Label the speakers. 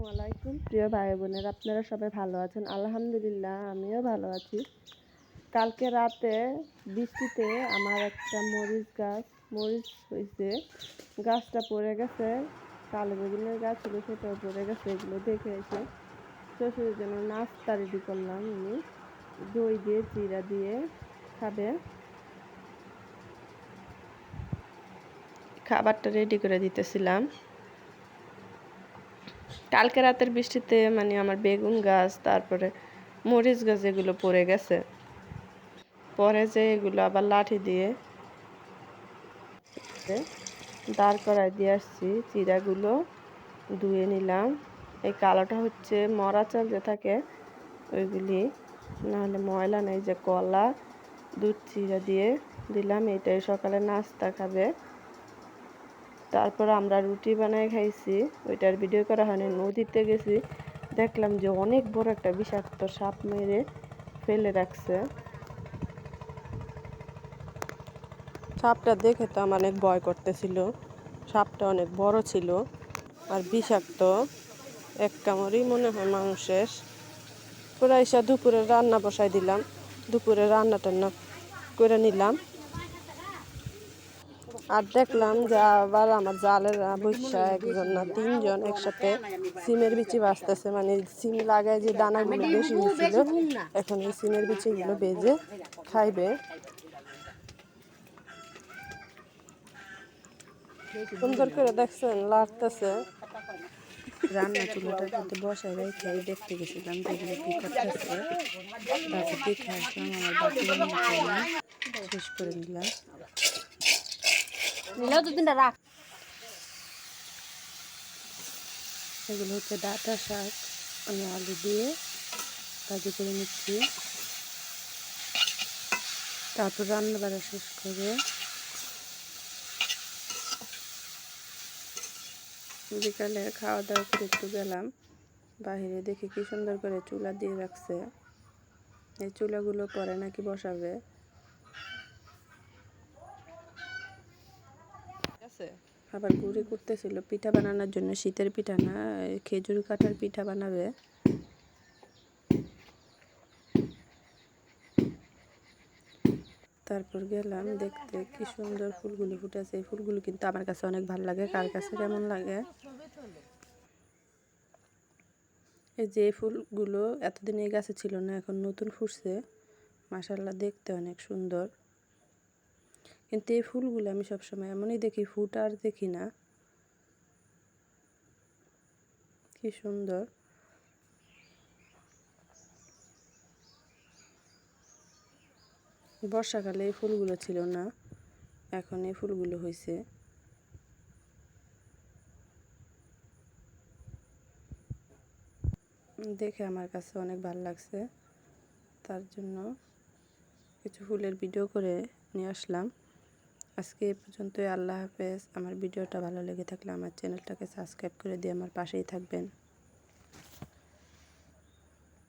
Speaker 1: আসসালামু আলাইকুম। প্রিয় ভাই বোনের আপনারা সবাই ভালো আছেন? আলহামদুলিল্লাহ, আমিও ভালো আছি। কালকে রাতে বৃষ্টিতে আমার একটা মরিচ গাছ, মরিচ হয়েছে গাছটা পড়ে গেছে, কালো বেগুনের গাছ ছিল, সেটাও পড়ে গেছে, এগুলো দেখে এসে শ্বশুরের জন্য নাস্তা রেডি করলাম উনি দই দিয়ে, জিরা দিয়ে খাবে। খাবারটা রেডি করে দিতেছিলাম। কালকে রাতের বৃষ্টিতে মানে আমার বেগুন গাছ, তারপরে মরিচ গাছ এগুলো পড়ে গেছে। পরে যে এগুলো আবার লাঠি দিয়ে দাঁড় করায় দিয়ে আসছি, চিরাগুলো ধুয়ে নিলাম। এই কালোটা হচ্ছে মরা চাল যে থাকে, ওইগুলি, নাহলে ময়লা নেই যে কলা, দুধ চিরা দিয়ে দিলাম, এটাই সকালে নাস্তা খাবে। তারপর আমরা রুটি বানাই খাইছি, ওইটার ভিডিও করা হয়নি নদীতে গেছি, দেখলাম যে অনেক বড় একটা বিষাক্ত সাপ মেরে ফেলে রাখছে। সাপটা দেখে তো আমার অনেক ভয় করতেছিল, সাপটা অনেক বড় ছিল আর বিষাক্ত, এক কামড়ই মনে হয় মানুষের পুরা এসে দুপুরে রান্না বসাই দিলাম, দুপুরে রান্না টান্না করে নিলাম। আর দেখলাম যে আবার আমার জালের বৈশা একজন না, তিনজন একসাথে সিমের বিচি বাঁচতেছে মানে সিম লাগায় যে দানাগুলো বেশি হয়েছিল, এখন এই সিমের বিচিগুলো বেজে খাইবে। সুন্দর করে দেখছেন লাগতেছে
Speaker 2: রান্না চুলোটার বসাই রেখে দেখতে গেছিলাম কি করতেছে। তারপর দেখে আসলাম, আমার শেষ করে নিলাম এগুলো হচ্ছে ডাটা শাক। আমি আলু দিয়ে কাজু করে নিচ্ছি। তারপর রান্না বাড়া শেষ করে
Speaker 1: বিকালে খাওয়া দাওয়া করে একটু গেলাম। বাহিরে দেখি কি সুন্দর করে চুলা দিয়ে রাখছে। এই চুলাগুলো পরে নাকি বসাবে। আবার গুড়ি করতেছিল, পিঠা বানানোর জন্য, শীতের পিঠা না খেজুর কাঠার পিঠা বানাবে। তারপর গেলাম, দেখতে কি সুন্দর ফুলগুলি ফুটেছে। এই ফুলগুলো কিন্তু আমার কাছে অনেক ভালো লাগে। কার কাছে কেমন লাগে? এই যে ফুলগুলো এতদিন এই গাছে ছিল না, এখন নতুন ফুটছে। মাসাল্লাহ দেখতে অনেক সুন্দর। কিন্তু এই ফুলগুলো আমি সবসময় এমনই দেখি, ফুট আর দেখি না। কি সুন্দর। বর্ষাকালে এই ফুলগুলো ছিল না, এখন এই ফুলগুলো হয়েছে দেখে আমার কাছে অনেক ভালো লাগছে, তার জন্য কিছু ফুলের ভিডিও করে নিয়ে আসলাম। আজকে এ পর্যন্তই। আল্লাহ হাফেজ। আমার ভিডিওটা ভালো লেগে থাকলে আমার চ্যানেলটাকে সাবস্ক্রাইব করে দিয়ে আমার পাশেই থাকবেন।